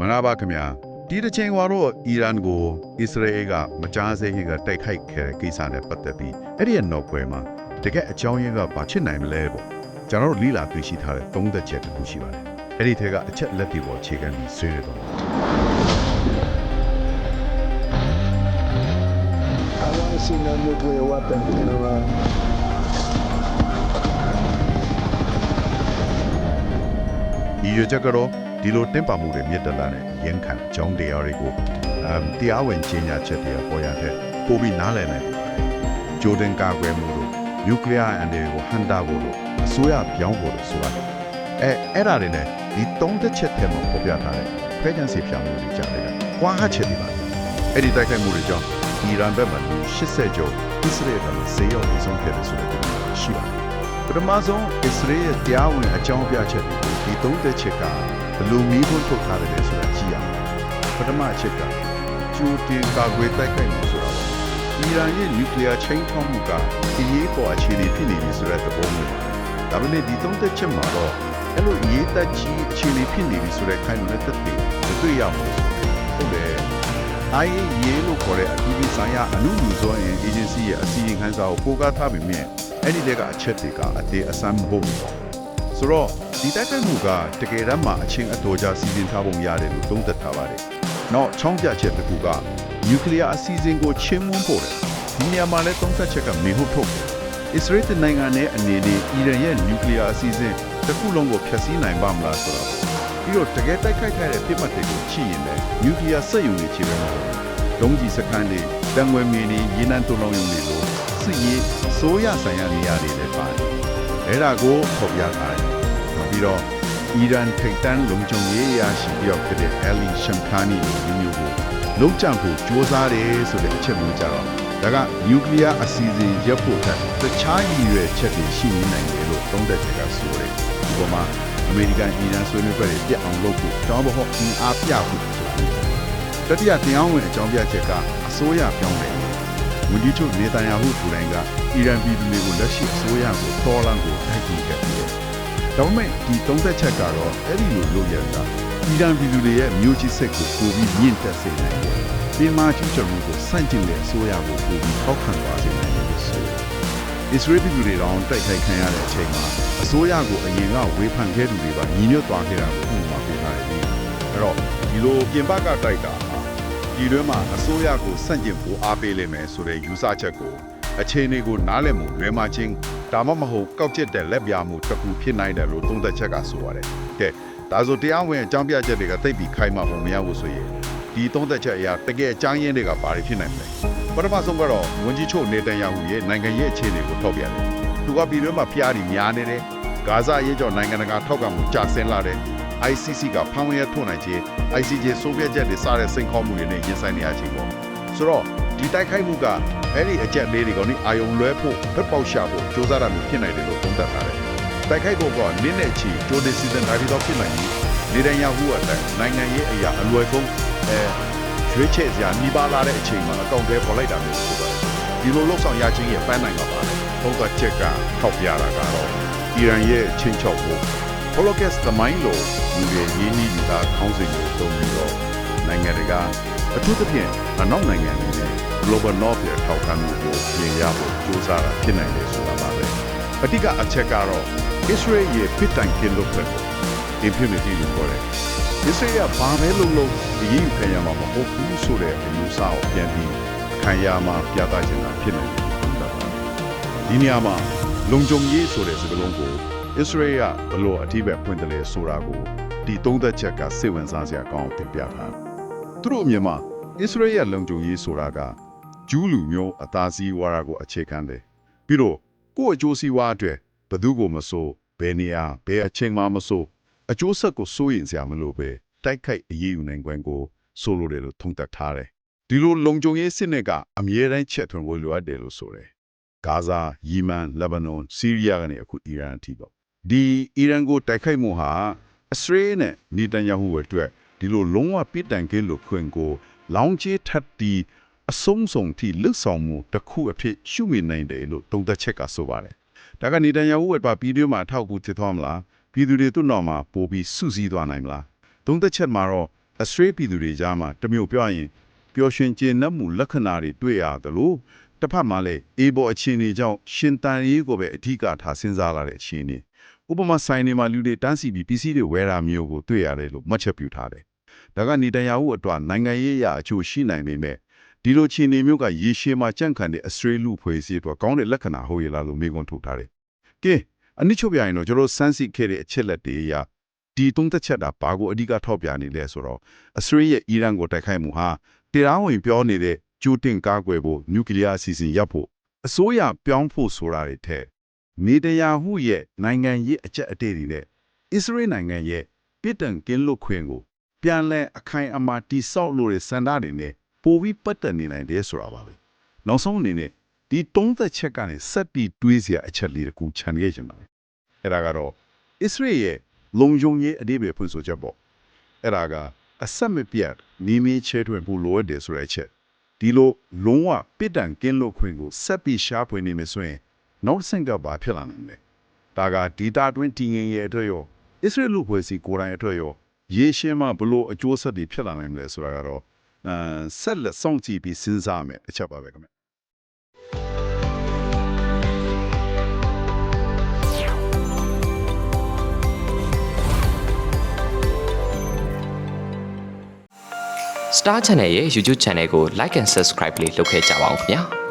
မနာပါခင်ဗျာဒီတစ်ချိန်ကတော့အီရန်ကိုအစ္စရေးကမကြားစေခင်ကတိုက်ခိုက်ခဲ့တဲ့ကိစ္စနဲ့ပတ်သက်ပြီးအဲ့ဒီရဲ့နောက်ွယ်မှာတကယ်အကြောင်းရင်းကဘာဖြစ်နိုင်မလဲပေါ့ကျွန်တော်တို့လိလာတွေ့ရှိထားတဲ့သုံးသက်ချက်တစ်ခုရှိပါတယ်အဲ့ဒီထဲကအချက်လက်တွေပေါ်ခြေခံပြီးဆွေးနွေးတော့ I want to see no nuclear weapons in Iran. ဒီရချက်ကတော့ ဒီလိုတင်ပါမှုတွေမြင့်တက်လာတဲ့ရင်းခံအကြောင်းတရားတွေကိုအမ်တရားဝင်ကြီးညာချက်တွေပေါ်ရတဲ့ပိုပြီးနားလည်နိုင်ပါတယ်ဂျိုဒန်ကာကွယ်မှုတို့နျူကလ িয়ার အန်ဒီကိုဟန်တာဖို့လို့အစိုးရပြောင်းဖို့လို့ဆိုတာလေအဲအဲ့ဒါတွေနဲ့ဒီသုံးသက်ချက်ထဲမှာပေါ်ပြထားတဲ့ခွဲခြားစီပြောင်းမှုတွေကြားတယ်ကွာဟချက်တွေပါအဲ့ဒီတိုက်ခိုက်မှုတွေကြောင့်အီရန်ဘက်မှာ80ကျော်အစ္စရေးဘက်မှာဆေးရောနေဆုံးခဲ့တယ်ဆိုတဲ့သတင်းတွေရှိပါတယ်ပထမဆုံးအစ္စရေးရဲ့တရားဝင်အကြောင်းပြချက်တွေကိုဒီသုံးသက်ချက်က ဘယ်လိုမီးထွန်းထုတ်ထားတယ်လဲဆိုတာကြည့်ရအောင်ပထမအချက်ကကျူတင်ကာကွယ်တိုက်ခိုက်မှုဆိုတာပါအီရန်ရဲ့နျူကလ িয়ার ချိန်ထောက်မှုကအရေးပေါ်အခြေအနေဖြစ်နေပြီဆိုတဲ့သဘောမျိုးပါဒါပေမဲ့ဒီသုံးသက်ချက်မှာတော့အဲ့လိုအရေးတက်ကြီးအခြေအနေဖြစ်နေပြီဆိုတဲ့ခိုင်လုံတဲ့သက်သေမတွေ့ရဘူးဟုတ်တယ် IAEA လို့ခေါ်တဲ့အပြည်ပြည်ဆိုင်ရာအမှုယူစွမ်းအင် agency ရဲ့အစီရင်ခံစာကိုပိုကားထားပြီးမြင်အဲ့ဒီလက်ကအချက်တွေကအသေးအစမ်းမဟုတ်ဘူး။ ဆိုတော့ဒီတိုက်ခိုက်မှုကတကယ်တမ်းမှာအချင်းအတော်ကြာစီစဉ်ထားပုံရတယ်လို့သုံးသပ်ထားပါတယ်။နောက်ချောင်းပြချက်တစ်ခုကနျူကလ িয়ার အစီအစဉ်ကိုချင်းမွန်းဖို့တယ်။ဒီနေရာမှာလည်းသုံးသပ်ချက်ကမေဟုတ်ထုတ်တယ်။အစ္စရေးနိုင်ငံနဲ့အနေနဲ့အီရန်ရဲ့နျူကလ িয়ার အစီအစဉ်တစ်ခုလုံးကိုဖျက်ဆီးနိုင်ပါမလားဆိုတော့ပြီးတော့တကယ်တိုက်ခိုက်ခဲ့တဲ့ပြစ်မှတ်တွေကိုချိရင်လည်းနျူကလ িয়ার စက်ရုံတွေချေတယ်မဟုတ်ဘူး ဒုံးကြီးစခန်းတွေတံငွေမီနေရေနံတုံလုံးယုံတွေလိုစစ်ရေးစိုးရဆိုင်ရာနေရာတွေလည်းပါတယ်။အဲ့ဒါကိုဖော်ပြထားတယ်။နောက် ပြီးတော့အီရန်ထိပ်တန်းလုံခြုံရေးအရာရှိတယောက်ဖြစ်တဲ့အယ်လီရှမ်ခါနီလိုမျိုးကိုလုံးချဖို့ကြိုးစားတယ်ဆိုတဲ့အချက်မျိုးကြတော့ဒါကနျူကလ িয়ার အစီအစဉ်ရပ်ဖို့တဲ့တခြားရည်ရွယ်ချက်တွေရှိနေနိုင်တယ်လို့သုံးသပ်ချက်ကဆိုတယ်။ဒီပေါ်မှာအမေရိကန်အီရန်ဆွေးနွေးပွဲတွေပြတ်အောင်လုပ်ဖို့တောင်းဖို့အင်အားပြဖို့ဆိုပြီးတတိယတရားဝင်အကြောင်းပြချက်ကအစိုးရပြောင်းတယ်ဝန်ကြီးချုပ်နေတန်ယာဟုသူတိုင်းကအီရန်ပြည်သူတွေကိုလက်ရှိအစိုးရကိုတော်လန်ကိုတိုက်ခိုက်ခဲ့တယ်။ ဒါပေမဲ့ဒီသုံးသက်ချက်ကတော့အဲ့ဒီလိုလုပ်ရတာအီရန်ပြည်သူတွေရဲ့မျိုးချစ်စိတ်ကိုပိုပြီးမြင့်တက်စေနိုင်တယ်။ဒီမှာချူချမှုကိုစန့်ကျင်တဲ့အစိုးရကိုပိုပြီးထောက်ခံသွားစေနိုင်တယ်လို့ဆိုတယ်။အစ္စရေးပြည်သူတွေတောင်တိုက်ခိုက်ခံရတဲ့အချိန်မှာအစိုးရကိုအရင်ကဝေဖန်ခဲ့သူတွေပါညီညွတ်သွားခဲ့တာကိုဥပမာပေးထားတယ်။အဲ့တော့ဒီလိုပြင်ပကတိုက်တာဟာဒီတွင်းမှာအစိုးရကိုစန့်ကျင်ဖို့အားပေးလိမ့်မယ်ဆိုတဲ့ယူဆချက်ကို အခြေအနေကိုနားလည်မှုလွဲမှာချင်းဒါမှမဟုတ်ကောက်ကျစ်တဲ့လက်ပြမှုတစ်ခုဖြစ်နိုင်တယ်လို့သုံးသပ်ချက်ကဆိုပါတယ်။ကဲဒါဆိုတရားဝင်အကြောင်းပြချက်တွေကသိပ်ပြီးခိုင်မာဖို့မရဘူးဆိုရင်ဒီသုံးသပ်ချက်အရာတကယ်အကြောင်းရင်းတွေကဘာတွေဖြစ်နိုင်မလဲ။ပထမဆုံးကတော့ဝန်ကြီးချုပ်နေတန်ယာဟုရဲ့နိုင်ငံရေးအခြေအနေကိုထောက်ပြတယ်။သူကပြည်တွင်းမှာဖျားပြီးများနေတယ်။ဂါဇာရေးကြောင့်နိုင်ငံတကာထောက်ကမှုကျဆင်းလာတယ်။ ICC ကဖောင်းရထုံနိုင်ခြင်း ICJ ဆိုဗီယက်ချက်တွေစတဲ့စိန်ခေါ်မှုတွေနဲ့ရင်ဆိုင်နေရခြင်းပေါ့ဆိုတော့ဒီတိုက်ခိုက်မှုက အဲ့ဒီအချက်လေးတွေကိုနိအာယုံလွဲဖို့ဖက်ပေါက်ရှာဖို့စ조사တာမျိုးဖြစ်နိုင်တယ်လို့သုံးသပ်ထားတယ်တိုက်ခိုက်ဖို့ကနင်းနဲ့ချီဂျိုဒီစီဇန်ဒါရီတော့ဖြစ်နိုင်ပြီနေတန်ယာဟုအတိုင်းနိုင်ငံရေးအရာအလွယ်ဆုံးအဲရွေးချယ်စရာနှီးပါလာတဲ့အချိန်မှာအကောင့်တွေပေါ်လိုက်တာမျိုးဖြစ်ပါတယ်ဒီလိုလောက်ဆောင်ရခြင်းရဲ့ပန်းနိုင်ပါပါတယ်သုံးသပ်ချက်ကထောက်ပြတာကတော့အီရန်ရဲ့ချင်းချောက်ဖို့ Holocaust သမိုင်းလို့လူတွေရင်းနှီးပြီးသားခေါင်းစဉ်ကိုသုံးပြီးတော့နိုင်ငံတကာ အထူးသဖြင့်အနောက်နိုင်ငံတွေနဲ့ Global North ရဲ့ထောက်ခံမှုကိုပြင်ရဖို့ကြိုးစားတာဖြစ်နိုင်တယ်ဆိုတာပါပဲအတိကအချက်ကတော့ Israel ရဲ့ပြစ်တိုင်ကင်းလို့ပဲ impunity လို့ခေါ်တယ် Israel ကဘာပဲလုပ်လို့အရေးယူခံရမှာမဟုတ်ဘူးဆိုတဲ့အယူဆကိုပြန်ပြီးခံရမှာပြသချင်တာဖြစ်နေတယ်ဒီနေရာမှာလုံခြုံရေးဆိုတဲ့စကားလုံးကို Israel ကဘလို့အထီးပဲဖွင့်တယ်လဲဆိုတာကိုဒီသုံးသက်ချက်ကစိတ်ဝင်စားစရာကောင်းအောင်တင်ပြထားတယ်။သူတို့အမြင်မှာ Israel ရဲ့လုံခြုံရေးဆိုတာကဂျူးလူမျိုးအသားစီးဝါရာကိုအခြေခံတယ်။ပြီးတော့ကိုယ့်အကျိုးစီးပွားအတွက်ဘယ်သူကိုမဆိုဘယ်နေရာဘယ်အချိန်မှမဆိုအကျိုးဆက်ကိုစိုးရင်စရာမလိုပဲတိုက်ခိုက်အရေးယူနိုင်ခွင့်ကိုဆိုလိုတယ်လို့သုံးသပ်ထားတယ်။ဒီလိုလုံခြုံရေးစစ်နဲ့ကအမြဲတမ်းချက်ထွန်းဖို့လိုအပ်တယ်လို့ဆိုတယ်။ဂါဇာ၊ယီမန်၊လက်ဘနွန်၊ဆီးရီးယားကနေအခုအီရန်အထိပေါ့ဒီအီရန်ကိုတိုက်ခိုက်မှုဟာအစ္စရေးနဲ့နေတန်ယာဟုအတွက်ဒီလိုလုံးဝပြစ်ဒဏ်ကင်းလို့ခွင့်ကို လောင်ချေထပ်တီအဆုံးစုံထိလှုပ်ဆောင်မှုတစ်ခုအဖြစ်ရှုမြင်နိုင်တယ်လို့သုံးသက်ချက်ကဆိုပါတယ်ဒါကနေတန်ယာဟုကပြည်တွင်းမှာအထောက်အကူဖြစ်သွားမလားပြည်သူတွေသူ့နောက်မှာပို့ပြီးစုစည်းသွားနိုင်မလားသုံးသက်ချက်မှာတော့အစရေးပြည်သူတွေကြားမှာတစ်မျိုးပြောရရင်ပျော်ရွှင်ကျေနပ်မှုလက္ခဏာတွေတွေ့ရတယ်လို့တစ်ဖက်မှာလည်းအေဘောအခြေအနေကြောင့်ရှင်တန်ရေးကိုပဲအဓိကထားစဉ်းစားလာတဲ့အခြေအနေဥပမာဆိုင်နေမှာလူတွေတန်းစီပြီးပစ္စည်းတွေဝယ်တာမျိုးကိုတွေ့ရတယ်လို့မှတ်ချက်ပြုထားတယ် ဒါကနေတန်ရာဟုအတွက်နိုင်ငံရေးအရာအချို့ရှိနိုင်ပေမဲ့ဒီလိုအခြေအနေမျိုးကရေရှည်မှာကြန့်ခံတဲ့အစရေးလူဖွဲ့စည်းအတွက်ကောင်းတဲ့လက္ခဏာဟုတ်ရလားလို့မေးခွန်းထုတ်ထားတယ်ကဲအနည်းချုပ်ပြရင်တော့ကျွန်တော်စမ်းစစ်ခဲ့တဲ့အချက်လက်တွေအရဒီသုံးသက်ချက်တာဘာကိုအဓိကထောက်ပြနေလဲဆိုတော့အစ္စရေးရဲ့အီရန်ကိုတိုက်ခိုက်မှုဟာတရားဝင်ပြောနေတဲ့ကျူတင်ကာကွယ်ဖို့နျူကလ িয়ার အစီအစဉ်ရပ်ဖို့အစိုးရပြောင်းဖို့ဆိုတာတွေထက်နေတယာဟုရဲ့နိုင်ငံရေးအကြက်အတေးတွေနဲ့အစ္စရေးနိုင်ငံရဲ့ပြည်တံကင်းလွတ်ခွင့်ကို ပြန်လဲအခိုင်အမာတိဆောက်လို့ရစန္ဒတွေနဲ့ပိုပြီးပတ်သက်နေနိုင်တယ်ဆိုတာပါပဲနောက်ဆုံးအနေနဲ့ဒီသုံးသက်ချက်ကနေဆက်ပြီးတွေးစရာအချက်လေးတစ်ခုခြံခဲ့ချင်ပါတယ်အဲ့ဒါကတော့အစ္စရေးရဲ့လုံခြုံရေးအဓိပ္ပာယ်ဖွင့်ဆိုချက်ပေါ့အဲ့ဒါကအဆက်မပြတ်နေမီချဲထွင်ဖို့လိုအပ်တယ်ဆိုတဲ့အချက်ဒီလိုလုံးဝပစ်ဒဏ်ကင်းလွတ်ခွင့်ကိုဆက်ပြီးရှားဖွေနေမယ်ဆိုရင်နောက်ဆင့်ကဘာဖြစ်လာနိုင်လဲဒါကဒေတာတွင်းတည်ငြိမ်ရဲ့အတွက်ရောအစ္စရေးလူဖွဲ့စီကိုယ်တိုင်အတွက်ရော ရေရှင်းမှဘလို့အကျိုးဆက်တွေဖြစ်လာနိုင်မလဲဆိုတာကတော့အဲဆက်လက်စောင့်ကြည့်ပြီးစဉ်းစားမယ်အချက်ပါပဲခင်ဗျ Star Channel ရဲ့ YouTube Channel ကို Like and Subscribe လေးလုပ်ခဲ့ကြပါဦးခင်ဗျာ